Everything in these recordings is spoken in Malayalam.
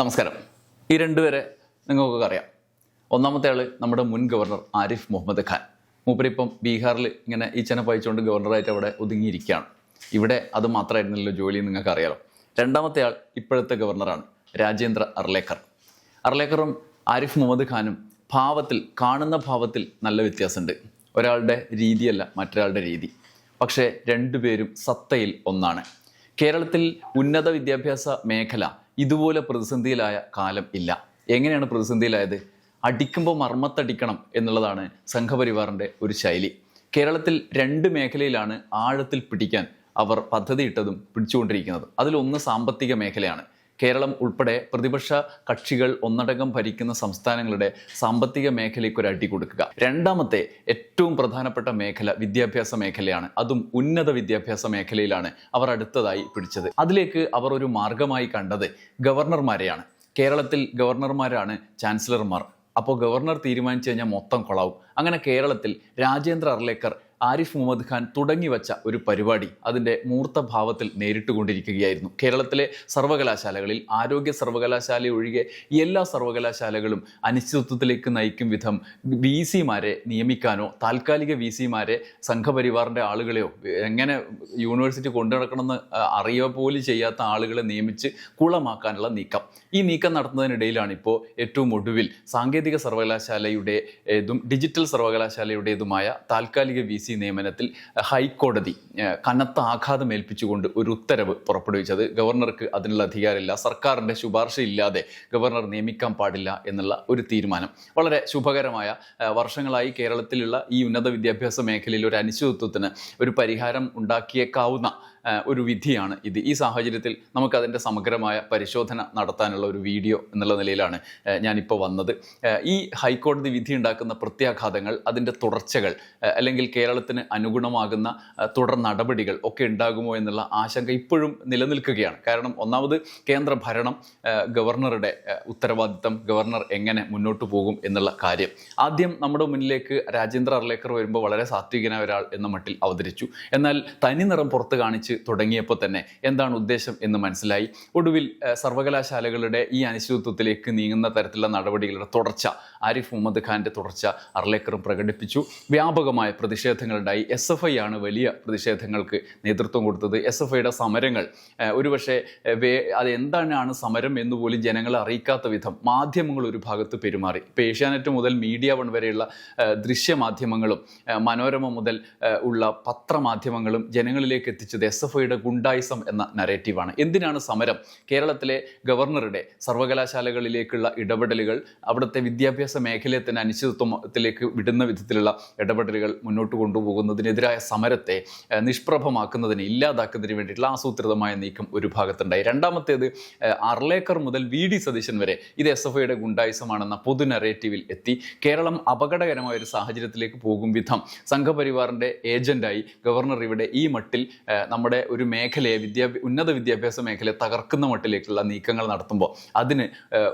നമസ്കാരം. ഈ രണ്ടുപേരെ നിങ്ങൾക്കൊക്കെ അറിയാം. ഒന്നാമത്തെ ആൾ നമ്മുടെ മുൻ ഗവർണർ ആരിഫ് മുഹമ്മദ് ഖാൻ. മൂപ്പരിപ്പം ബീഹാറിൽ ഇങ്ങനെ ഈ ചെന പയച്ചുകൊണ്ട് ഗവർണറായിട്ട് അവിടെ ഒതുങ്ങിയിരിക്കുകയാണ്. ഇവിടെ അത് മാത്രമായിരുന്നല്ലോ ജോലി നിങ്ങൾക്ക് അറിയാലോ രണ്ടാമത്തെ ആൾ ഇപ്പോഴത്തെ ഗവർണറാണ് രാജേന്ദ്ര അർലേക്കർ. അർലേക്കറും ആരിഫ് മുഹമ്മദ് ഖാനും ഭാവത്തിൽ കാണുന്ന ഭാവത്തിൽ നല്ല വ്യത്യാസമുണ്ട്. ഒരാളുടെ രീതിയല്ല മറ്റൊരാളുടെ രീതി. പക്ഷേ രണ്ടുപേരും സത്തയിൽ ഒന്നാണ്. കേരളത്തിൽ ഉന്നത വിദ്യാഭ്യാസ മേഖല ഇതുപോലെ പ്രതിസന്ധിയിലായ കാലം ഇല്ല. എങ്ങനെയാണ് പ്രതിസന്ധിയിലായത്? അടിക്കുമ്പോൾ മർമ്മത്തടിക്കണം എന്നുള്ളതാണ് സംഘപരിവാറിന്റെ ഒരു ശൈലി. കേരളത്തിൽ രണ്ട് മേഖലയിലാണ് ആഴത്തിൽ പിടിക്കാൻ അവർ പദ്ധതിയിട്ടതും പിടിച്ചുകൊണ്ടിരിക്കുന്നത്. അതിലൊന്ന് സാമ്പത്തിക മേഖലയാണ്. കേരളം ഉൾപ്പെടെ പ്രതിപക്ഷ കക്ഷികൾ ഒന്നടങ്കം ഭരിക്കുന്ന സംസ്ഥാനങ്ങളുടെ സാമ്പത്തിക മേഖലയ്ക്ക് ഒരു അടി കൊടുക്കുക. രണ്ടാമത്തെ ഏറ്റവും പ്രധാനപ്പെട്ട മേഖല വിദ്യാഭ്യാസ മേഖലയാണ്. അതും ഉന്നത വിദ്യാഭ്യാസ മേഖലയിലാണ് അവർ അടുത്തതായി പിടിച്ചത്. അതിലേക്ക് അവർ ഒരു മാർഗമായി കണ്ടത് ഗവർണർമാരെയാണ്. കേരളത്തിൽ ഗവർണർമാരാണ് ചാൻസലർമാർ. അപ്പോൾ ഗവർണർ തീരുമാനിച്ചു കഴിഞ്ഞാൽ മൊത്തം കൊളാവും. അങ്ങനെ കേരളത്തിൽ രാജേന്ദ്ര അർലേക്കർ ആരിഫ് മുഹമ്മദ് ഖാൻ തുടങ്ങി വച്ച ഒരു പരിപാടി അതിന്റെ മൂർത്ത ഭാവത്തിൽ നേരിട്ടുകൊണ്ടിരിക്കുകയായിരുന്നു. കേരളത്തിലെ സർവകലാശാലകളിൽ ആരോഗ്യ സർവകലാശാല ഒഴികെ എല്ലാ സർവകലാശാലകളും അനിശ്ചിതത്വത്തിലേക്ക് നയിക്കും വിധം വി സിമാരെ നിയമിക്കാനോ താൽക്കാലിക വി സിമാരെ സംഘപരിവാറിന്റെ ആളുകളെയോ എങ്ങനെ യൂണിവേഴ്സിറ്റി കൊണ്ടു നടക്കണമെന്ന് അറിയുക പോലും ചെയ്യാത്ത ആളുകളെ നിയമിച്ച് കുളമാക്കാനുള്ള നീക്കം. ഈ നീക്കം നടത്തുന്നതിനിടയിലാണ് ഇപ്പോൾ ഏറ്റവും ഒടുവിൽ സാങ്കേതിക സർവകലാശാലയുടെ ഡിജിറ്റൽ സർവകലാശാലയുടേതുമായ താൽക്കാലിക വി സി നിയമനത്തിൽ ഹൈക്കോടതി കനത്ത ആഘാതം ഏൽപ്പിച്ചുകൊണ്ട് ഒരു ഉത്തരവ് പുറപ്പെടുവിച്ചത്. ഗവർണർക്ക് അതിനുള്ള അധികാരമില്ല. സർക്കാരിന്റെ ശുപാർശയില്ലാതെ ഗവർണർ നിയമിക്കാൻ പാടില്ല എന്നുള്ള ഒരു തീരുമാനം. വളരെ ശുഭകരമായ വർഷങ്ങളായി കേരളത്തിലുള്ള ഈ ഉന്നത വിദ്യാഭ്യാസ മേഖലയിൽ ഒരു അനിശ്ചിതത്വത്തിന് ഒരു പരിഹാരം ഉണ്ടാക്കിയേക്കാവുന്ന ഒരു വിധിയാണ് ഇത്. ഈ സാഹചര്യത്തിൽ നമുക്കതിന്റെ സമഗ്രമായ പരിശോധന നടത്താനുള്ള ഒരു വീഡിയോ എന്നുള്ള നിലയിലാണ് ഞാനിപ്പോൾ വന്നത്. ഈ ഹൈക്കോടതി വിധി ഉണ്ടാക്കുന്ന പ്രത്യാഘാതങ്ങൾ അതിന്റെ തുടർച്ചകൾ അല്ലെങ്കിൽ കേരളത്തിന് അനുഗുണമാകുന്ന തുടർ നടപടികൾ ഒക്കെ ഉണ്ടാകുമോ എന്നുള്ള ആശങ്ക ഇപ്പോഴും നിലനിൽക്കുകയാണ്. കാരണം ഒന്നാമത് കേന്ദ്ര ഭരണം ഗവർണറുടെ ഉത്തരവാദിത്തം ഗവർണർ എങ്ങനെ മുന്നോട്ട് പോകും എന്നുള്ള കാര്യം. ആദ്യം നമ്മുടെ മുന്നിലേക്ക് രാജേന്ദ്ര അർലേക്കർ വരുമ്പോൾ വളരെ സാത്വികനായ ഒരാൾ എന്ന മട്ടിൽ അവതരിച്ചു. എന്നാൽ തനി നിറം പുറത്ത് കാണിച്ച് തുടങ്ങിയപ്പോൾ തന്നെ എന്താണ് ഉദ്ദേശം എന്ന് മനസ്സിലായി. ഒടുവിൽ സർവകലാശാലകളുടെ ഈ അനിശ്ചിതത്വത്തിലേക്ക് നീങ്ങുന്ന തരത്തിലുള്ള നടപടികളുടെ തുടർച്ച ആരിഫ് മുഹമ്മദ് ഖാന്റെ തുടർച്ച അർലേക്കറും പ്രകടിപ്പിച്ചു. വ്യാപകമായ പ്രതിഷേധങ്ങളുണ്ടായി. എസ് എഫ് ഐ ആണ് വലിയ പ്രതിഷേധങ്ങൾക്ക് നേതൃത്വം കൊടുത്തത്. എസ് എഫ് ഐയുടെ സമരങ്ങൾ ഒരുപക്ഷെ വേ- അത് എന്താണ് സമരം എന്ന് പോലും ജനങ്ങളെ അറിയിക്കാത്ത വിധം മാധ്യമങ്ങൾ ഒരു ഭാഗത്ത് പെരുമാറി. ഇപ്പോൾ ഏഷ്യാനെറ്റ് മുതൽ മീഡിയ വൺ വരെയുള്ള ദൃശ്യമാധ്യമങ്ങളും മനോരമ മുതൽ ഉള്ള പത്രമാധ്യമങ്ങളും ജനങ്ങളിലേക്ക് എത്തിച്ചത് എസ് എഫ് ഐയുടെ ഗുണ്ടായിസം എന്ന നരേറ്റീവാണ്. എന്തിനാണ് സമരം? കേരളത്തിലെ ഗവർണറുടെ സർവകലാശാലകളിലേക്കുള്ള ഇടപെടലുകൾ അവിടുത്തെ വിദ്യാഭ്യാസ മേഖലയെ തന്നെ അനിശ്ചിതത്വത്തിലേക്ക് വിടുന്ന വിധത്തിലുള്ള ഇടപെടലുകൾ മുന്നോട്ട് കൊണ്ടുപോകുന്നതിനെതിരായ സമരത്തെ നിഷ്പ്രഭമാക്കുന്നതിന് ഇല്ലാതാക്കുന്നതിന് വേണ്ടിയിട്ടുള്ള ആസൂത്രിതമായ നീക്കം ഒരു ഭാഗത്തുണ്ടായി. രണ്ടാമത്തേത് അർലേക്കർ മുതൽ വി ഡി സതീശൻ വരെ ഇത് എസ് എഫ് ഐയുടെ ഗുണ്ടായുസമാണെന്ന പൊതു നറേറ്റീവിൽ എത്തി. കേരളം അപകടകരമായ ഒരു സാഹചര്യത്തിലേക്ക് പോകും വിധം സംഘപരിവാറിന്റെ ഏജന്റായി ഗവർണർ ഇവിടെ ഈ മട്ടിൽ ഏഹ്, നമ്മുടെ ഒരു മേഖലയെ വിദ്യാഭ്യാസ ഉന്നത വിദ്യാഭ്യാസ മേഖലയെ തകർക്കുന്ന മട്ടിലേക്കുള്ള നീക്കങ്ങൾ നടത്തുമ്പോൾ അതിന്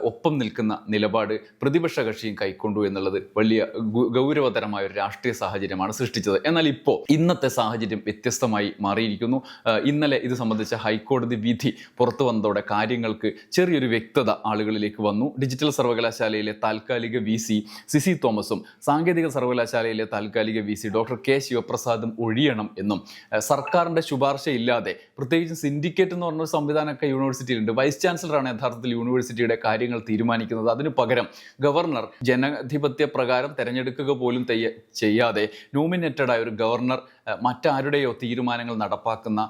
ഒപ്പം നിൽക്കുന്ന നിലപാട് പ്രതിപക്ഷ കക്ഷിയും കൈക്കൊണ്ടു എന്നുള്ളത് വലിയ ഗൗരവതരമായ ഒരു രാഷ്ട്രീയ സാഹചര്യമാണ് സൃഷ്ടിച്ചത്. എന്നാൽ ഇപ്പോൾ ഇന്നത്തെ സാഹചര്യം വ്യത്യസ്തമായി മാറിയിരിക്കുന്നു. ഇന്നലെ ഇത് സംബന്ധിച്ച ഹൈക്കോടതി വിധി പുറത്തു വന്നതോടെ കാര്യങ്ങൾക്ക് ചെറിയൊരു വ്യക്തത ആളുകളിലേക്ക് വന്നു. ഡിജിറ്റൽ സർവകലാശാലയിലെ താൽക്കാലിക വി സി സിസി തോമസും സാങ്കേതിക സർവകലാശാലയിലെ താൽക്കാലിക വി സി ഡോക്ടർ കെ ശിവപ്രസാദും ഒഴിയണം എന്നും സർക്കാരിന്റെ ശുപാർശ ഇല്ലാതെ പ്രത്യേകിച്ച് സിൻഡിക്കേറ്റ് എന്ന് പറഞ്ഞ സംവിധാനമൊക്കെ യൂണിവേഴ്സിറ്റിയിലുണ്ട് വൈസ് ചാൻസലറാണ് യഥാർത്ഥത്തിൽ യൂണിവേഴ്സിറ്റിയുടെ കാര്യങ്ങൾ തീരുമാനിക്കുന്നത്. അതിന് പകരം ഗവർണർ ജനാധിപത്യ പ്രകാരം തെരഞ്ഞെടുക്കുക പോലും ചെയ്യാതെ ആയ ഒരു ഗവർണർ മറ്റാരുടെയോ തീരുമാനങ്ങൾ നടപ്പാക്കുന്ന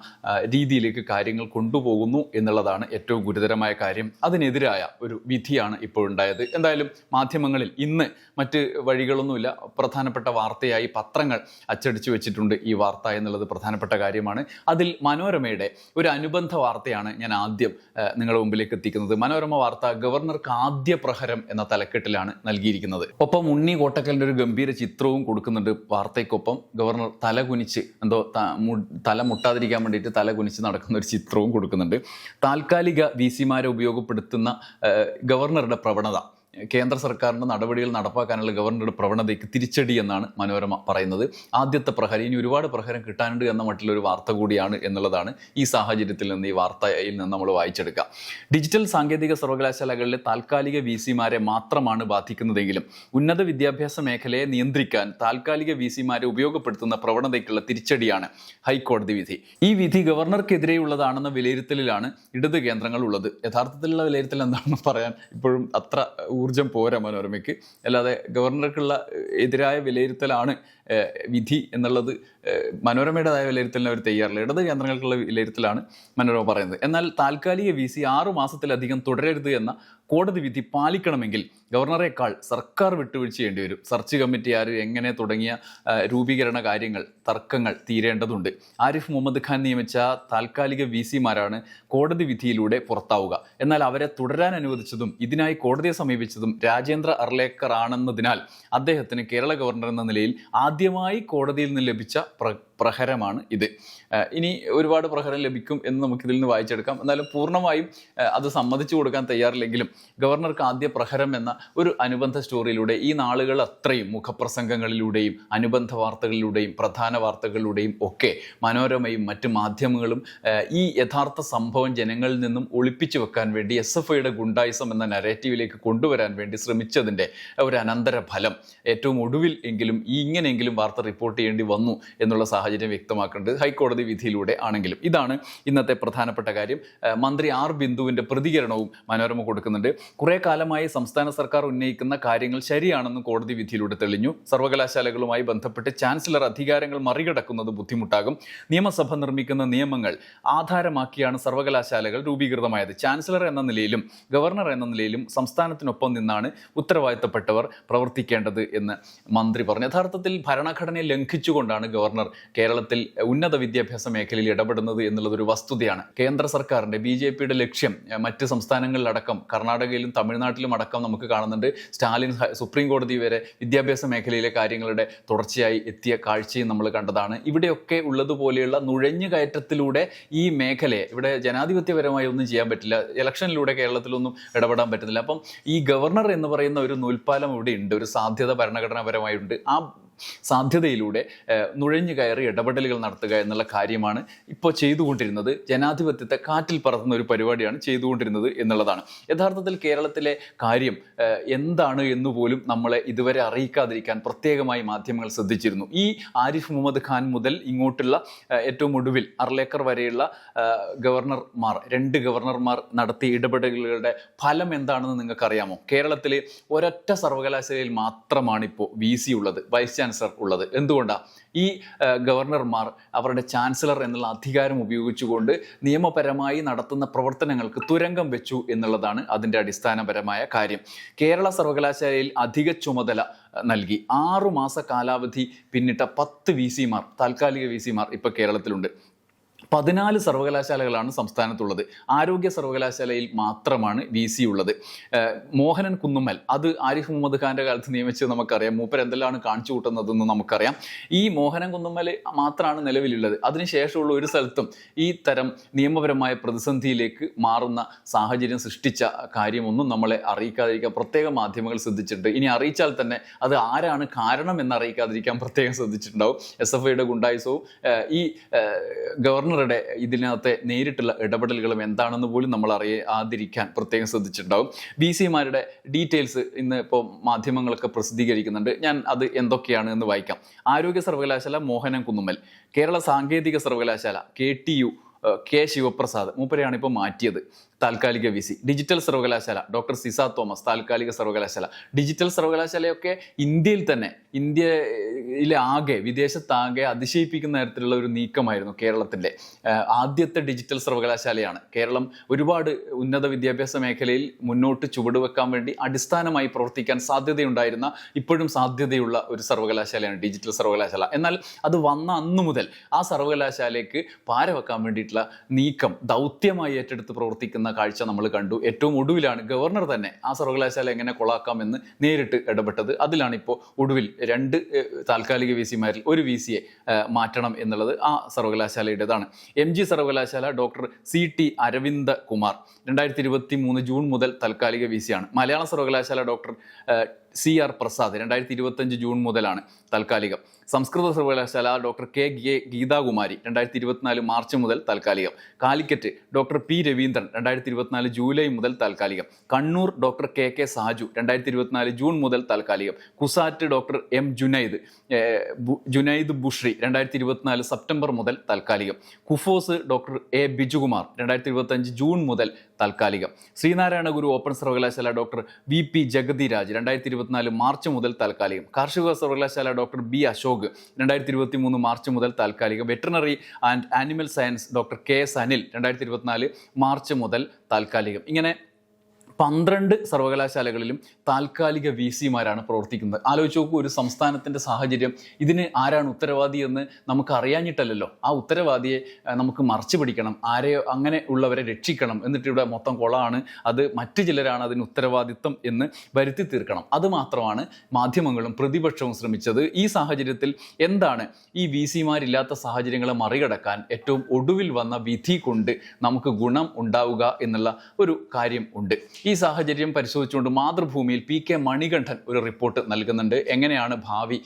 രീതിയിലേക്ക് കാര്യങ്ങൾ കൊണ്ടുപോകുന്നു എന്നുള്ളതാണ് ഏറ്റവും ഗുരുതരമായ കാര്യം. അതിനെതിരായ ഒരു വിധിയാണ് ഇപ്പോൾ ഉണ്ടായത്. എന്തായാലും മാധ്യമങ്ങളിൽ ഇന്ന് മറ്റ് വഴികളൊന്നുമില്ല. പ്രധാനപ്പെട്ട വാർത്തയായി പത്രങ്ങൾ അച്ചടിച്ചു വെച്ചിട്ടുണ്ട് ഈ വാർത്ത എന്നുള്ളത് പ്രധാനപ്പെട്ട കാര്യമാണ്. അതിൽ മനോരമയുടെ ഒരു അനുബന്ധ വാർത്തയാണ് ഞാൻ ആദ്യം നിങ്ങളുടെ മുമ്പിലേക്ക് എത്തിക്കുന്നത്. മനോരമ വാർത്ത ഗവർണർക്ക് ആദ്യ പ്രഹരം എന്ന തലക്കെട്ടിലാണ് നൽകിയിരിക്കുന്നത്. ഒപ്പം ഉണ്ണി കോട്ടക്കലിന്റെ ഒരു ഗംഭീര ചിത്രവും കൊടുക്കുന്നുണ്ട് വാർത്തയ്ക്കൊപ്പം. ഗവർണർ തല കുനിച്ച് എന്തോ തല മുട്ടാതിരിക്കാൻ വേണ്ടിയിട്ട് തല കുനിച്ച് നടക്കുന്ന ഒരു ചിത്രവും കൊടുക്കുന്നുണ്ട്. താൽക്കാലിക വി സിമാരെ ഉപയോഗപ്പെടുത്തുന്ന ഗവർണറുടെ പ്രവണത. കേന്ദ്ര സർക്കാരിന്റെ നടപടികൾ നടപ്പാക്കാനുള്ള ഗവർണറുടെ പ്രവണതയ്ക്ക് തിരിച്ചടി എന്നാണ് മനോരമ പറയുന്നത്. ആദ്യത്തെ പ്രഹരം ഇനി ഒരുപാട് പ്രഹരം കിട്ടാനുണ്ട് എന്ന മട്ടിലൊരു വാർത്ത കൂടിയാണ് എന്നുള്ളതാണ് ഈ സാഹചര്യത്തിൽ നിന്ന് ഈ വാർത്തയിൽ നിന്ന് നമ്മൾ വായിച്ചെടുക്കുക. ഡിജിറ്റൽ സാങ്കേതിക സർവകലാശാലകളിലെ താൽക്കാലിക വി സിമാരെ മാത്രമാണ് ബാധിക്കുന്നതെങ്കിലും ഉന്നത വിദ്യാഭ്യാസ മേഖലയെ നിയന്ത്രിക്കാൻ താൽക്കാലിക വി സിമാരെ ഉപയോഗപ്പെടുത്തുന്ന പ്രവണതയ്ക്കുള്ള തിരിച്ചടിയാണ് ഹൈക്കോടതി വിധി. ഈ വിധി ഗവർണർക്കെതിരെയുള്ളതാണെന്ന വിലയിരുത്തലിലാണ് ഇടത് കേന്ദ്രങ്ങൾ ഉള്ളത്. യഥാർത്ഥത്തിലുള്ള വിലയിരുത്തൽ എന്താണെന്ന് പറയാൻ ഇപ്പോഴും അത്ര ഊർജം പോരാ മനോരമയ്ക്ക് അല്ലാതെ ഗവർണർക്കുള്ള എതിരായ വിലയിരുത്തലാണ് വിധി എന്നുള്ളത് മനോരമയുടേതായ വിലയിരുത്തലിന് അവർ തയ്യാറില്ല. ഇടത് കേന്ദ്രങ്ങൾക്കുള്ള വിലയിരുത്തലാണ് മനോരമ പറയുന്നത്. എന്നാൽ താൽക്കാലിക വി സി ആറു മാസത്തിലധികം തുടരരുത് എന്ന കോടതി വിധി പാലിക്കണമെങ്കിൽ ഗവർണറേക്കാൾ സർക്കാർ വിട്ടുവീഴ്ച ചെയ്യേണ്ടി വരും. സെർച്ച് കമ്മിറ്റി ആര് എങ്ങനെ തുടങ്ങിയ രൂപീകരണ കാര്യങ്ങൾ തർക്കങ്ങൾ തീരേണ്ടതുണ്ട്. ആരിഫ് മുഹമ്മദ് ഖാൻ നിയമിച്ച താൽക്കാലിക വി സിമാരാണ് കോടതി വിധിയിലൂടെ പുറത്താവുക. എന്നാൽ അവരെ തുടരാൻ അനുവദിച്ചതും ഇതിനായി കോടതിയെ സമീപിച്ചതും രാജേന്ദ്ര അർലേക്കർ ആണെന്നതിനാൽ അദ്ദേഹത്തിന് കേരള ഗവർണർ എന്ന നിലയിൽ ആദ്യമായി കോടതിയിൽ നിന്ന് ലഭിച്ച പ്രഹരമാണ് ഇത്. ഇനി ഒരുപാട് പ്രഹരം ലഭിക്കും എന്ന് നമുക്കിതിൽ നിന്ന് വായിച്ചെടുക്കാം. എന്നാലും പൂർണമായും അത് സമ്മതിച്ചു കൊടുക്കാൻ തയ്യാറില്ലെങ്കിലും ഗവർണർക്ക് ആദ്യ പ്രഹരം എന്ന ഒരു അനുബന്ധ സ്റ്റോറിയിലൂടെ ഈ നാളുകൾ അത്രയും മുഖപ്രസംഗങ്ങളിലൂടെയും അനുബന്ധ വാർത്തകളിലൂടെയും പ്രധാന വാർത്തകളിലൂടെയും ഒക്കെ മനോരമയും മറ്റ് മാധ്യമങ്ങളും ഈ യഥാർത്ഥ സംഭവം ജനങ്ങളിൽ നിന്നും ഒളിപ്പിച്ചു വെക്കാൻ വേണ്ടി എസ് എഫ് ഐയുടെ ഗുണ്ടായിസം എന്ന നരേറ്റീവിലേക്ക് കൊണ്ടുവരാൻ വേണ്ടി ശ്രമിച്ചതിന്റെ ഒരു അനന്തര ഫലം ഏറ്റവും ഒടുവിൽ എങ്കിലും ഈ ഇങ്ങനെയെങ്കിലും വാർത്ത റിപ്പോർട്ട് ചെയ്യേണ്ടി വന്നു എന്നുള്ള സാഹചര്യം വ്യക്തമാക്കേണ്ടത് ഹൈക്കോടതി വിധിയിലൂടെ ആണെങ്കിലും. ഇതാണ് ഇന്നത്തെ പ്രധാനപ്പെട്ട കാര്യം. മന്ത്രി ആർ ബിന്ദുവിന്റെ പ്രതികരണവും മനോരമ കൊടുക്കുന്നുണ്ട്. കുറേ കാലമായി സംസ്ഥാന സർക്കാർ ഉന്നയിക്കുന്ന കാര്യങ്ങൾ ശരിയാണെന്ന് കോടതി വിധിയിലൂടെ തെളിഞ്ഞു. സർവകലാശാലകളുമായി ബന്ധപ്പെട്ട് ചാൻസലർ അധികാരങ്ങൾ മറികടക്കുന്നത് ബുദ്ധിമുട്ടാകും. നിയമസഭ നിർമ്മിക്കുന്ന നിയമങ്ങൾ ആധാരമാക്കിയാണ് സർവകലാശാലകൾ രൂപീകൃതമായത്. ചാൻസലർ എന്ന നിലയിലും ഗവർണർ എന്ന നിലയിലും സംസ്ഥാനത്തിനൊപ്പം നിന്നാണ് ഉത്തരവാദിത്തപ്പെട്ടവർ പ്രവർത്തിക്കേണ്ടത് എന്ന് മന്ത്രി പറഞ്ഞു. യഥാർത്ഥത്തിൽ ഭരണഘടനയെ ലംഘിച്ചുകൊണ്ടാണ് ഗവർണർ കേരളത്തിൽ ഉന്നത വിദ്യാഭ്യാസ മേഖലയിൽ ഇടപെടുന്നത് എന്നുള്ളത് ഒരു വസ്തുതയാണ്. കേന്ദ്ര സർക്കാരിന്റെ ബി ജെ പിയുടെ ലക്ഷ്യം മറ്റ് സംസ്ഥാനങ്ങളിലടക്കം കർണാടകയിലും തമിഴ്നാട്ടിലും അടക്കം നമുക്ക് കാണുന്നുണ്ട്. സ്റ്റാലിൻ സുപ്രീം കോടതി വരെ വിദ്യാഭ്യാസ മേഖലയിലെ കാര്യങ്ങളുടെ തുടർച്ചയായി എത്തിയ കാഴ്ചയും നമ്മൾ കണ്ടതാണ്. ഇവിടെയൊക്കെ ഉള്ളതുപോലെയുള്ള നുഴഞ്ഞു കയറ്റത്തിലൂടെ ഈ മേഖലയെ ഇവിടെ ജനാധിപത്യപരമായി ഒന്നും ചെയ്യാൻ പറ്റില്ല. ഇലക്ഷനിലൂടെ കേരളത്തിലൊന്നും ഇടപെടാൻ പറ്റുന്നില്ല. അപ്പം ഈ ഗവർണർ എന്ന് പറയുന്ന ഒരു നൂൽപ്പാലം ഇവിടെ ഉണ്ട് ഒരു സാധ്യത ഉണ്ട് ആ സാധ്യതയിലൂടെ നുഴഞ്ഞു കയറി ഇടപെടലുകൾ നടത്തുക എന്നുള്ള കാര്യമാണ് ഇപ്പോൾ ചെയ്തുകൊണ്ടിരുന്നത്. ജനാധിപത്യത്തെ കാറ്റിൽ പറത്തുന്ന ഒരു പരിപാടിയാണ് ചെയ്തുകൊണ്ടിരുന്നത് എന്നുള്ളതാണ്. യഥാർത്ഥത്തിൽ കേരളത്തിലെ കാര്യം എന്താണ് എന്ന് പോലും നമ്മളെ ഇതുവരെ അറിയിക്കാതിരിക്കാൻ പ്രത്യേകമായി മാധ്യമങ്ങൾ ശ്രദ്ധിച്ചിരുന്നു. ഈ ആരിഫ് മുഹമ്മദ് ഖാൻ മുതൽ ഇങ്ങോട്ടുള്ള ഏറ്റവും ഒടുവിൽ അർലേക്കർ വരെയുള്ള ഗവർണർമാർ രണ്ട് ഗവർണർമാർ നടത്തിയ ഇടപെടലുകളുടെ ഫലം എന്താണെന്ന് നിങ്ങൾക്കറിയാമോ? കേരളത്തിലെ ഒരൊറ്റ സർവകലാശാലയിൽ മാത്രമാണ് ഇപ്പോൾ വി സി ഉള്ളത്. വൈസ് ചാൻസലർ ഉള്ളത്. എന്തുകൊണ്ടാണ് ഈ ഗവർണർമാർ അവരുടെ ചാൻസലർ എന്നുള്ള അധികാരം ഉപയോഗിച്ചുകൊണ്ട് നിയമപരമായി നടത്തുന്ന പ്രവർത്തനങ്ങൾക്ക് തുരങ്കം വെച്ചു എന്നുള്ളതാണ് അതിന്റെ അടിസ്ഥാനപരമായ കാര്യം. കേരള സർവകലാശാലയിൽ അധിക ചുമതല നൽകി. ആറുമാസ കാലാവധി പിന്നിട്ട പത്ത് വി സിമാർ താൽക്കാലിക വി സിമാർ ഇപ്പോൾ കേരളത്തിലുണ്ട്. പതിനാല് സർവകലാശാലകളാണ് സംസ്ഥാനത്തുള്ളത്. ആരോഗ്യ സർവകലാശാലയിൽ മാത്രമാണ് വി സി ഉള്ളത്. മോഹനൻ കുന്നുമ്മൽ അത് ആരിഫ് മുഹമ്മദ് ഖാന്റെ കാലത്ത് നിയമിച്ച് നമുക്കറിയാം. മൂപ്പർ എന്തെല്ലാം കാണിച്ചു കൂട്ടുന്നതെന്ന് നമുക്കറിയാം. ഈ മോഹനൻ കുന്നുമ്മൽ മാത്രമാണ് നിലവിലുള്ളത്. അതിനുശേഷമുള്ള ഒരു സ്ഥലത്തും ഈ തരം നിയമപരമായ പ്രതിസന്ധിയിലേക്ക് മാറുന്ന സാഹചര്യം സൃഷ്ടിച്ച കാര്യമൊന്നും നമ്മളെ അറിയിക്കാതിരിക്കാൻ പ്രത്യേക മാധ്യമങ്ങൾ ശ്രദ്ധിച്ചിട്ടുണ്ട്. ഇനി അറിയിച്ചാൽ തന്നെ അത് ആരാണ് കാരണം എന്ന് അറിയിക്കാതിരിക്കാൻ പ്രത്യേകം ശ്രദ്ധിച്ചിട്ടുണ്ടാവും. എസ് എഫ് ഐയുടെ ഗുണ്ടായുസവും ഈ ഏഹ് ഗവർണറുടെ ഇതിനകത്തെ നേരിട്ടുള്ള ഇടപെടലുകളും എന്താണെന്ന് പോലും നമ്മൾ അറിയാതിരിക്കാൻ പ്രത്യേകം ശ്രദ്ധിച്ചിട്ടുണ്ടാവും. ബി സിമാരുടെ ഡീറ്റെയിൽസ് ഇന്ന് ഇപ്പോൾ മാധ്യമങ്ങളൊക്കെ പ്രസിദ്ധീകരിക്കുന്നുണ്ട്. ഞാൻ അത് എന്തൊക്കെയാണ് എന്ന് വായിക്കാം. ആരോഗ്യ സർവകലാശാല മോഹനം കുന്നുമ്മൽ കേരള സാങ്കേതിക സർവകലാശാല K T U K Sivaprasad മൂപ്പരെയാണ് ഇപ്പോൾ മാറ്റിയത്. താൽക്കാലിക വി സി. ഡിജിറ്റൽ സർവകലാശാല ഡോക്ടർ സിസ തോമസ് താൽക്കാലിക സർവകലാശാല. ഡിജിറ്റൽ സർവകലാശാലയൊക്കെ ഇന്ത്യയിൽ തന്നെ ഇന്ത്യയിലെ ആകെ വിദേശത്താകെ അതിശയിപ്പിക്കുന്ന തരത്തിലുള്ള ഒരു നീക്കമായിരുന്നു കേരളത്തിന്റെ ആദ്യത്തെ ഡിജിറ്റൽ സർവകലാശാലയാണ്. കേരളം ഒരുപാട് ഉന്നത വിദ്യാഭ്യാസ മേഖലയിൽ മുന്നോട്ട് ചുവടുവെക്കാൻ വേണ്ടി അടിസ്ഥാനമായി പ്രവർത്തിക്കാൻ സാധ്യതയുണ്ടായിരുന്ന ഇപ്പോഴും സാധ്യതയുള്ള ഒരു സർവകലാശാലയാണ് ഡിജിറ്റൽ സർവകലാശാല. എന്നാൽ അത് വന്ന അന്നു മുതൽ ആ സർവകലാശാലയ്ക്ക് പാരവെക്കാൻ വേണ്ടിയിട്ടുള്ള നീക്കം ദൗത്യമായി ഏറ്റെടുത്ത് പ്രവർത്തിക്കുന്ന കാഴ്ച നമ്മൾ കണ്ടു. ഏറ്റവും ഒടുവിലാണ് ഗവർണർ തന്നെ ആ സർവകലാശാല എങ്ങനെ കൊളാക്കാമെന്ന് നേരിട്ട് ഇടപെട്ടത്. അതിലാണ് ഇപ്പോൾ ഒടുവിൽ രണ്ട് താൽക്കാലിക വി സിമാരിൽ ഒരു വി സിയെ മാറ്റണം എന്നുള്ളത് ആ സർവകലാശാലയുടേതാണ്. എം ജി സർവകലാശാല doctor C T Aravinda Kumar. രണ്ടായിരത്തി ഇരുപത്തി മൂന്ന് ജൂൺ മുതൽ താൽക്കാലിക വി സിയാണ് മലയാള സർവകലാശാല ഡോക്ടർ സി ആർ പ്രസാദ്. രണ്ടായിരത്തി ഇരുപത്തഞ്ച് ജൂൺ മുതലാണ്. താൽക്കാലികം. സംസ്കൃത സർവകലാശാല ഡോക്ടർ കെ ഗീതാകുമാരി രണ്ടായിരത്തി ഇരുപത്തിനാല് മാർച്ച് മുതൽ താൽക്കാലികം. കാലിക്കറ്റ് ഡോക്ടർ പി രവീന്ദ്രൻ രണ്ടായിരത്തി ഇരുപത്തിനാല് ജൂലൈ മുതൽ താൽക്കാലികം. Kannur doctor K K Saju രണ്ടായിരത്തി ഇരുപത്തിനാല് ജൂൺ മുതൽ താൽക്കാലികം. കുസാറ്റ് ഡോക്ടർ എം ജുനൈദ് ജുനൈദ് ബുഷ്രി രണ്ടായിരത്തി ഇരുപത്തിനാല് സെപ്റ്റംബർ മുതൽ താൽക്കാലികം. കുഫോസ് ഡോക്ടർ എ ബിജുകുമാർ രണ്ടായിരത്തി ഇരുപത്തഞ്ച് ജൂൺ മുതൽ താൽക്കാലികം. ശ്രീനാരായണ ഗുരു ഓപ്പൺ സർവകലാശാല ഡോക്ടർ വി പി ജഗതിരാജ് രണ്ടായിരത്തി ഇരുപത്തിനാല് മാർച്ച് മുതൽ താൽക്കാലികം. കാർഷിക സർവകലാശാല ഡോക്ടർ ബി അശോക് രണ്ടായിരത്തി ഇരുപത്തി മൂന്ന് മാർച്ച് മുതൽ താൽക്കാലിക. Veterinary and animal science doctor K S Anil രണ്ടായിരത്തി ഇരുപത്തിനാല് മാർച്ച് മുതൽ താൽക്കാലികം. ഇങ്ങനെ പന്ത്രണ്ട് സർവകലാശാലകളിലും താൽക്കാലിക വി സിമാരാണ് പ്രവർത്തിക്കുന്നത്. ആലോചിച്ച് നോക്കൂ ഒരു സംസ്ഥാനത്തിന്റെ സാഹചര്യം ഇതിന് ആരാണ് ഉത്തരവാദി എന്ന് നമുക്ക് അറിയാഞ്ഞിട്ടല്ലല്ലോ. ആ ഉത്തരവാദിയെ നമുക്ക് മറച്ചു പിടിക്കണം ആരെയോ അങ്ങനെ ഉള്ളവരെ രക്ഷിക്കണം എന്നിട്ട് ഇവിടെ മൊത്തം കൊളമാണ് അത് മറ്റു ചിലരാണ് അതിന് ഉത്തരവാദിത്വം എന്ന് വരുത്തി തീർക്കണം. അത് മാത്രമാണ് മാധ്യമങ്ങളും പ്രതിപക്ഷവും ശ്രമിച്ചത്. ഈ സാഹചര്യത്തിൽ എന്താണ് ഈ വി സിമാരില്ലാത്ത സാഹചര്യങ്ങളെ മറികടക്കാൻ ഏറ്റവും ഒടുവിൽ വന്ന വിധി കൊണ്ട് നമുക്ക് ഗുണം ഉണ്ടാവുക എന്നുള്ള ഒരു കാര്യം ഉണ്ട്. ഈ സാഹചര്യം പരിശോധിച്ചുകൊണ്ട് മാതൃഭൂമിയിൽ പി കെ മണികണ്ഠൻ ഒരു റിപ്പോർട്ട് നൽകുന്നുണ്ട്. എങ്ങനെയാണ് ഭാവി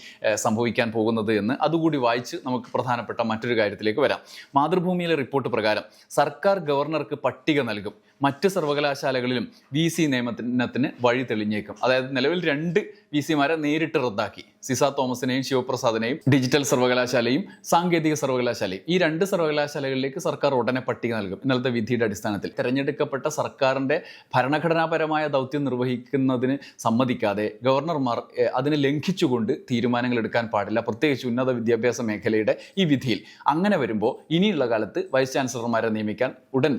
സംഭവിക്കാൻ പോകുന്നത് എന്ന് അതുകൂടി വായിച്ച് നമുക്ക് പ്രധാനപ്പെട്ട മറ്റൊരു കാര്യത്തിലേക്ക് വരാം. മാതൃഭൂമിയിലെ റിപ്പോർട്ട് പ്രകാരം സർക്കാർ ഗവർണർക്ക് പട്ടിക നൽകും. മറ്റ് സർവകലാശാലകളിലും വി സി നിയമനത്തിന് വഴി തെളിഞ്ഞേക്കും. അതായത് നിലവിൽ രണ്ട് വി സിമാരെ നേരിട്ട് റദ്ദാക്കി. സിസ തോമസിനെയും ശിവപ്രസാദിനെയും ഡിജിറ്റൽ സർവകലാശാലയും സാങ്കേതിക സർവകലാശാലയും. ഈ രണ്ട് സർവകലാശാലകളിലേക്ക് സർക്കാർ ഉടനെ പട്ടിക നൽകും. ഇന്നലത്തെ വിധിയുടെ അടിസ്ഥാനത്തിൽ തെരഞ്ഞെടുക്കപ്പെട്ട സർക്കാരിന്റെ ഭരണഘടനാപരമായ ദൗത്യം നിർവഹിക്കുന്നതിന് സമ്മതിക്കാതെ ഗവർണർമാർ അതിനെ ലംഘിച്ചുകൊണ്ട് തീരുമാനങ്ങൾ എടുക്കാൻ പാടില്ല. പ്രത്യേകിച്ച് ഉന്നത വിദ്യാഭ്യാസ മേഖലയുടെ ഈ വിധിയിൽ. അങ്ങനെ വരുമ്പോൾ ഇനിയുള്ള കാലത്ത് വൈസ് ചാൻസലർമാരെ നിയമിക്കാൻ ഉടൻ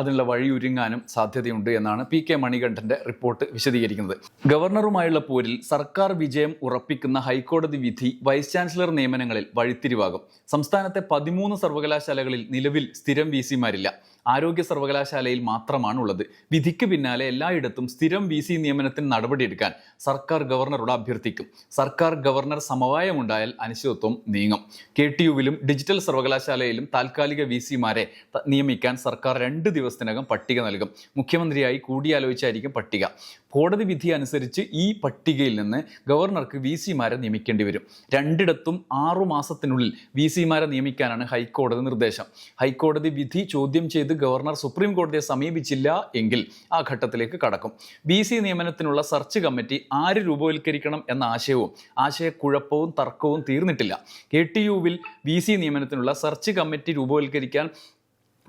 അതിനുള്ള വഴിയൊരുങ്ങാനും സാധ്യതയുണ്ട് എന്നാണ് പി കെ മണികണ്ഠന്റെ റിപ്പോർട്ട് വിശദീകരിക്കുന്നത്. ഗവർണറുമായുള്ള പോരിൽ സർക്കാർ വിജയം ഉറപ്പിക്കുന്ന ഹൈക്കോടതി വിധി വൈസ് ചാൻസലർ നിയമനങ്ങളിൽ വഴിത്തിരിവാകും. സംസ്ഥാനത്തെ പതിമൂന്ന് സർവകലാശാലകളിൽ നിലവിൽ സ്ഥിരം വി സിമാരില്ല. ആരോഗ്യ സർവകലാശാലയിൽ മാത്രമാണ് ഉള്ളത് വിധിക്ക് പിന്നാലെ എല്ലായിടത്തും സ്ഥിരം വി സി നിയമനത്തിന് നടപടിയെടുക്കാൻ സർക്കാർ ഗവർണറോട് അഭ്യർത്ഥിക്കും. സർക്കാർ ഗവർണർ സമവായമുണ്ടായാൽ അനിശ്ചിതത്വം നീങ്ങും. കെ ടി യുവിലും ഡിജിറ്റൽ സർവകലാശാലയിലും താൽക്കാലിക വി സിമാരെ നിയമിക്കാൻ സർക്കാർ രണ്ട് ദിവസത്തിനകം പട്ടിക നൽകും. മുഖ്യമന്ത്രിയായി കൂടിയാലോചിച്ചായിരിക്കും പട്ടിക. കോടതി വിധി അനുസരിച്ച് ഈ പട്ടികയിൽ നിന്ന് ഗവർണർക്ക് വി സിമാരെ നിയമിക്കേണ്ടി വരും. രണ്ടിടത്തും ആറു മാസത്തിനുള്ളിൽ വി സിമാരെ നിയമിക്കാനാണ് ഹൈക്കോടതി നിർദ്ദേശം. ഹൈക്കോടതി വിധി ചോദ്യം ചെയ്ത് ഗവർണർ സുപ്രീം കോടതിയെ സമീപിച്ചില്ല എങ്കിൽ ആ ഘട്ടത്തിലേക്ക് കടക്കും. ബി സി നിയമനത്തിനുള്ള സെർച്ച് കമ്മിറ്റി ആര് രൂപവൽക്കരിക്കണം എന്ന ആശയവും ആശയക്കുഴപ്പവും തർക്കവും തീർന്നിട്ടില്ല. കെ ടി യുവിൽ ബി സി നിയമനത്തിനുള്ള സെർച്ച് കമ്മിറ്റി രൂപവൽക്കരിക്കാൻ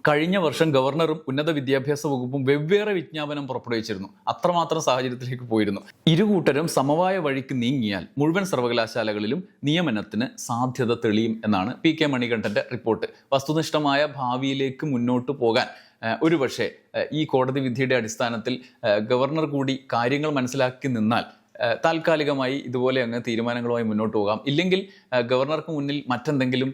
കഴിഞ്ഞ വർഷം ഗവർണറും ഉന്നത വിദ്യാഭ്യാസ വകുപ്പും വെവ്വേറെ വിജ്ഞാപനം പുറപ്പെടുവിച്ചിരുന്നു. അത്രമാത്രം സാഹചര്യത്തിലേക്ക് പോയിരുന്നു. ഇരുകൂട്ടരും സമവായ വഴിക്ക് നീങ്ങിയാൽ മുഴുവൻ സർവകലാശാലകളിലും നിയമനത്തിന് സാധ്യത തെളിയും എന്നാണ് പി കെ മണികണ്ഠന്റെ റിപ്പോർട്ട്. വസ്തുനിഷ്ഠമായ ഭാവിയിലേക്ക് മുന്നോട്ട് പോകാൻ ഒരുപക്ഷെ ഈ കോടതി വിധിയുടെ അടിസ്ഥാനത്തിൽ ഗവർണർ കൂടി കാര്യങ്ങൾ മനസ്സിലാക്കി നിന്നാൽ താൽക്കാലികമായി ഇതുപോലെ അങ്ങ് തീരുമാനങ്ങളുമായി മുന്നോട്ട് പോകാം. ഇല്ലെങ്കിൽ ഗവർണർക്ക് മുന്നിൽ മറ്റെന്തെങ്കിലും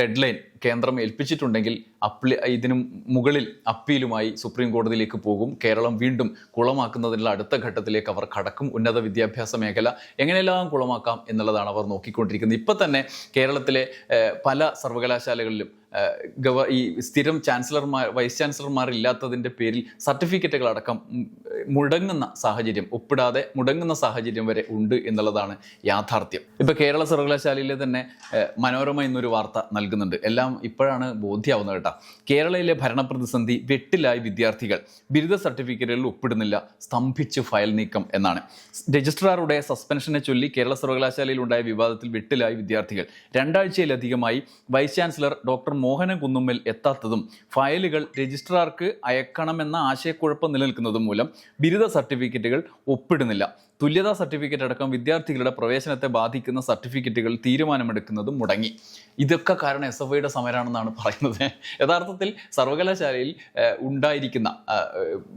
ഡെഡ് ലൈൻ കേന്ദ്രം ഏൽപ്പിച്ചിട്ടുണ്ടെങ്കിൽ അപ്ലി ഇതിനും മുകളിൽ അപ്പീലുമായി സുപ്രീം കോടതിയിലേക്ക് പോകും. കേരളം വീണ്ടും കുളമാക്കുന്നതിനുള്ള അടുത്ത ഘട്ടത്തിലേക്ക് അവർ കടക്കും. ഉന്നത വിദ്യാഭ്യാസ മേഖല എങ്ങനെയെല്ലാം കുളമാക്കാം എന്നുള്ളതാണ് അവർ നോക്കിക്കൊണ്ടിരിക്കുന്നത്. ഇപ്പം തന്നെ കേരളത്തിലെ പല സർവകലാശാലകളിലും ഗവ ഈ സ്ഥിരം ചാൻസലർമാർ വൈസ് ചാൻസലർമാർ ഇല്ലാത്തതിന്റെ പേരിൽ സർട്ടിഫിക്കറ്റുകൾ അടക്കം മുടങ്ങുന്ന സാഹചര്യം ഒപ്പിടാതെ മുടങ്ങുന്ന സാഹചര്യം വരെ ഉണ്ട് എന്നുള്ളതാണ് യാഥാർത്ഥ്യം. ഇപ്പോൾ കേരള സർവകലാശാലയിലെ തന്നെ മനോരമ എന്നൊരു വാർത്ത നൽകുന്നുണ്ട്. എല്ലാം ഇപ്പോഴാണ് ബോധ്യമാവുന്നത് കേട്ടോ. കേരളയിലെ ഭരണപ്രതിസന്ധി വെട്ടിലായി വിദ്യാർത്ഥികൾ. ബിരുദ സർട്ടിഫിക്കറ്റുകളിൽ ഒപ്പിടുന്നില്ല. സ്തംഭിച്ച് ഫയൽ നീക്കം എന്നാണ്. രജിസ്ട്രാറുടെ സസ്പെൻഷനെ ചൊല്ലി കേരള സർവകലാശാലയിൽ ഉണ്ടായ വിവാദത്തിൽ വെട്ടിലായി വിദ്യാർത്ഥികൾ. രണ്ടാഴ്ചയിലധികമായി vice chancellor doctor Mohanan Kunnummal എത്താത്തതും ഫയലുകൾ രജിസ്ട്രാർക്ക് അയക്കണമെന്ന ആശയക്കുഴപ്പം നിലനിൽക്കുന്നതും മൂലം ബിരുദ സർട്ടിഫിക്കറ്റുകൾ ഒപ്പിടുന്നില്ല. തുല്യതാ സർട്ടിഫിക്കറ്റ് അടക്കം വിദ്യാർത്ഥികളുടെ പ്രവേശനത്തെ ബാധിക്കുന്ന സർട്ടിഫിക്കറ്റുകൾ തീരുമാനമെടുക്കുന്നത് മുടങ്ങി. ഇതൊക്കെ കാരണം എസ് എഫ് ഐയുടെ സമരമാണെന്നാണ് പറയുന്നത്. യഥാർത്ഥത്തിൽ സർവകലാശാലയിൽ ഉണ്ടായിരിക്കുന്ന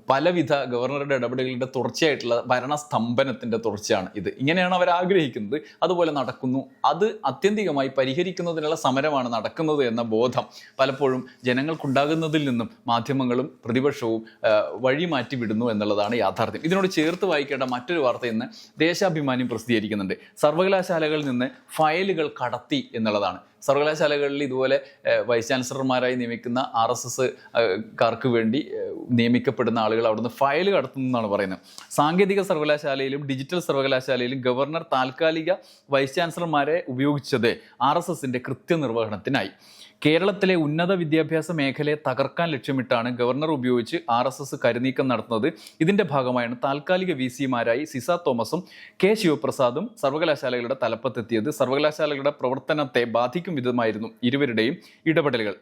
പലവിധ ഗവർണറുടെ ഇടപെടലുകളുടെ തുടർച്ചയായിട്ടുള്ള ഭരണസ്തംഭനത്തിന്റെ തുടർച്ചയാണ് ഇത്. ഇങ്ങനെയാണ് അവർ ആഗ്രഹിക്കുന്നത്. അതുപോലെ നടക്കുന്നു. അത് അത്യന്തികമായി പരിഹരിക്കുന്നതിനുള്ള സമരമാണ് നടക്കുന്നത് എന്ന ബോധം പലപ്പോഴും ജനങ്ങൾക്കുണ്ടാകുന്നതിൽ നിന്നും മാധ്യമങ്ങളും പ്രതിപക്ഷവും വഴിമാറ്റി മാറ്റി വിടുന്നു എന്നുള്ളതാണ് യാഥാർത്ഥ്യം. ഇതിനോട് ചേർത്ത് വായിക്കേണ്ട മറ്റൊരു വാർത്ത ഇന്ന് ദേശാഭിമാനി പ്രസിദ്ധീകരിക്കുന്നുണ്ട്. സർവകലാശാലകളിൽ നിന്ന് ഫയലുകൾ കടത്തി എന്നുള്ളതാണ്. സർവകലാശാലകളിൽ ഇതുപോലെ വൈസ് ചാൻസലർമാരായി നിയമിക്കുന്ന ആർ എസ് എസ് കാർക്ക് വേണ്ടി നിയമിക്കപ്പെടുന്ന ആളുകൾ അവിടുന്ന് ഫയൽ എന്നാണ് പറയുന്നത്. സാങ്കേതിക സർവകലാശാലയിലും ഡിജിറ്റൽ സർവകലാശാലയിലും ഗവർണർ താൽക്കാലിക വൈസ് ചാൻസലർമാരെ ഉപയോഗിച്ചത് ആർ എസ് എസിന്റെ കൃത്യനിർവഹണത്തിനായി. കേരളത്തിലെ ഉന്നത വിദ്യാഭ്യാസ മേഖലയെ തകർക്കാൻ ലക്ഷ്യമിട്ടാണ് ഗവർണർ ഉപയോഗിച്ച് ആർ എസ് എസ് കരുനീക്കം നടത്തുന്നത്. ഇതിന്റെ ഭാഗമായാണ് താൽക്കാലിക വി സിമാരായി സിസ തോമസും കെ ശിവപ്രസാദും സർവകലാശാലകളുടെ തലപ്പത്തെത്തിയത്. സർവകലാശാലകളുടെ പ്രവർത്തനത്തെ ബാധിക്കും വിധമായിരുന്നു ഇരുവരുടെയും ഇടപെടലുകൾ.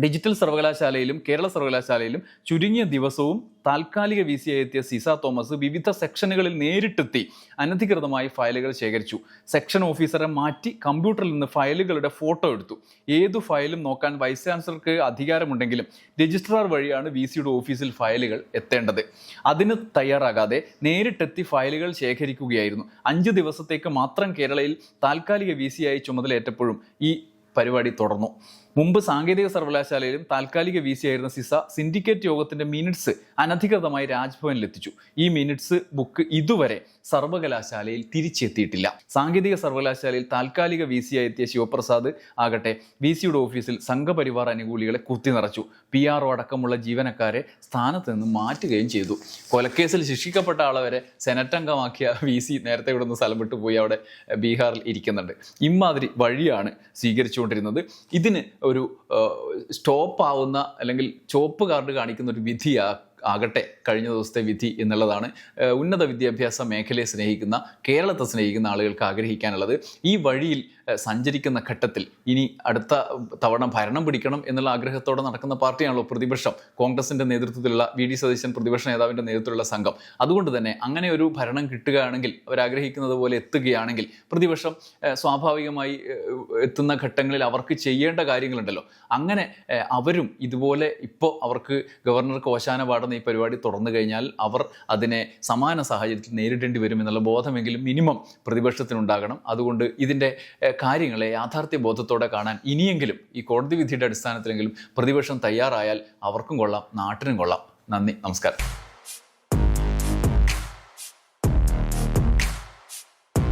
ഡിജിറ്റൽ സർവകലാശാലയിലും കേരള സർവകലാശാലയിലും ചുരുങ്ങിയ ദിവസവും താൽക്കാലിക വി സി എത്തിയ സിസ തോമസ് വിവിധ സെക്ഷനുകളിൽ നേരിട്ടെത്തി അനധികൃതമായി ഫയലുകൾ ശേഖരിച്ചു. സെക്ഷൻ ഓഫീസറെ മാറ്റി കമ്പ്യൂട്ടറിൽ നിന്ന് ഫയലുകളുടെ ഫോട്ടോ എടുത്തു. ഏതു ഫയലും നോക്കാൻ വൈസ് ചാൻസലർക്ക് അധികാരമുണ്ടെങ്കിലും രജിസ്ട്രാർ വഴിയാണ് വി സിയുടെ ഓഫീസിൽ ഫയലുകൾ എത്തേണ്ടത്. അതിന് തയ്യാറാകാതെ നേരിട്ടെത്തി ഫയലുകൾ ശേഖരിക്കുകയായിരുന്നു. അഞ്ച് ദിവസത്തേക്ക് മാത്രം കേരളയിൽ താൽക്കാലിക വി സിയായി ചുമതലയേറ്റപ്പോഴും ഈ പരിപാടി തുടർന്നു. മുമ്പ് സാങ്കേതിക സർവകലാശാലയിലും താൽക്കാലിക വി സി ആയിരുന്ന സിസ സിൻഡിക്കേറ്റ് യോഗത്തിന്റെ മിനിറ്റ്സ് അനധികൃതമായി രാജ്ഭവനിൽ എത്തിച്ചു. ഈ മിനിറ്റ്സ് ബുക്ക് ഇതുവരെ സർവകലാശാലയിൽ തിരിച്ചെത്തിയിട്ടില്ല. സാങ്കേതിക സർവകലാശാലയിൽ താൽക്കാലിക വി സി എത്തിയ ശിവപ്രസാദ് ആകട്ടെ വി സിയുടെ ഓഫീസിൽ സംഘപരിവാർ അനുകൂലികളെ കുത്തി നിറച്ചു. പി ആർ ഒ അടക്കമുള്ള ജീവനക്കാരെ സ്ഥാനത്ത് നിന്ന് മാറ്റുകയും ചെയ്തു. കൊലക്കേസിൽ ശിക്ഷിക്കപ്പെട്ട ആളെ വരെ സെനറ്റ് അംഗമാക്കിയ വി സി നേരത്തെ ഇവിടെ നിന്ന് സ്ഥലം വിട്ടു പോയി അവിടെ ബീഹാറിൽ ഇരിക്കുന്നുണ്ട്. ഇമാതിരി വഴിയാണ് സ്വീകരിച്ചുകൊണ്ടിരുന്നത്. ഇതിന് ഒരു സ്റ്റോപ്പ് ആവുന്ന അല്ലെങ്കിൽ ചോപ്പ് കാർഡ് കാണിക്കുന്ന ഒരു വിധിയാ ആകട്ടെ കഴിഞ്ഞ ദിവസത്തെ വിധി എന്നുള്ളതാണ് ഉന്നത വിദ്യാഭ്യാസ മേഖലയെ സ്നേഹിക്കുന്ന കേരളത്തെ സ്നേഹിക്കുന്ന ആളുകൾക്ക് ആഗ്രഹിക്കാനുള്ളത്. ഈ വഴിയിൽ സഞ്ചരിക്കുന്ന ഘട്ടത്തിൽ ഇനി അടുത്ത തവണ ഭരണം പിടിക്കണം എന്നുള്ള ആഗ്രഹത്തോടെ നടക്കുന്ന പാർട്ടിയാണല്ലോ പ്രതിപക്ഷം. കോൺഗ്രസിന്റെ നേതൃത്വത്തിലുള്ള വി. ഡി. സതീശൻ പ്രതിപക്ഷ നേതാവിന്റെ നേതൃത്വത്തിലുള്ള സംഘം. അതുകൊണ്ട് തന്നെ അങ്ങനെ ഒരു ഭരണം കിട്ടുകയാണെങ്കിൽ അവരാഗ്രഹിക്കുന്നത് പോലെ എത്തുകയാണെങ്കിൽ പ്രതിപക്ഷം സ്വാഭാവികമായി എത്തുന്ന ഘട്ടങ്ങളിൽ അവർക്ക് ചെയ്യേണ്ട കാര്യങ്ങളുണ്ടല്ലോ. അങ്ങനെ അവരും ഇതുപോലെ ഇപ്പോൾ അവർക്ക് ഗവർണർക്ക് ഓശാന പാടുന്ന ഈ പരിപാടി തുറന്നു കഴിഞ്ഞാൽ അവർ അതിനെ സമാന സാഹചര്യത്തിൽ നേരിടേണ്ടി വരും എന്നുള്ള ബോധമെങ്കിലും മിനിമം പ്രതിപക്ഷത്തിനുണ്ടാകണം. അതുകൊണ്ട് ഇതിന്റെ കാര്യങ്ങളെ യാഥാർത്ഥ്യ ബോധത്തോടെ കാണാൻ ഇനിയെങ്കിലും ഈ കോടതി വിധിയുടെ അടിസ്ഥാനത്തിലെങ്കിലും പ്രതിപക്ഷം തയ്യാറായാൽ അവർക്കും കൊള്ളാം നാട്ടിനും കൊള്ളാം. നന്ദി നമസ്കാരം.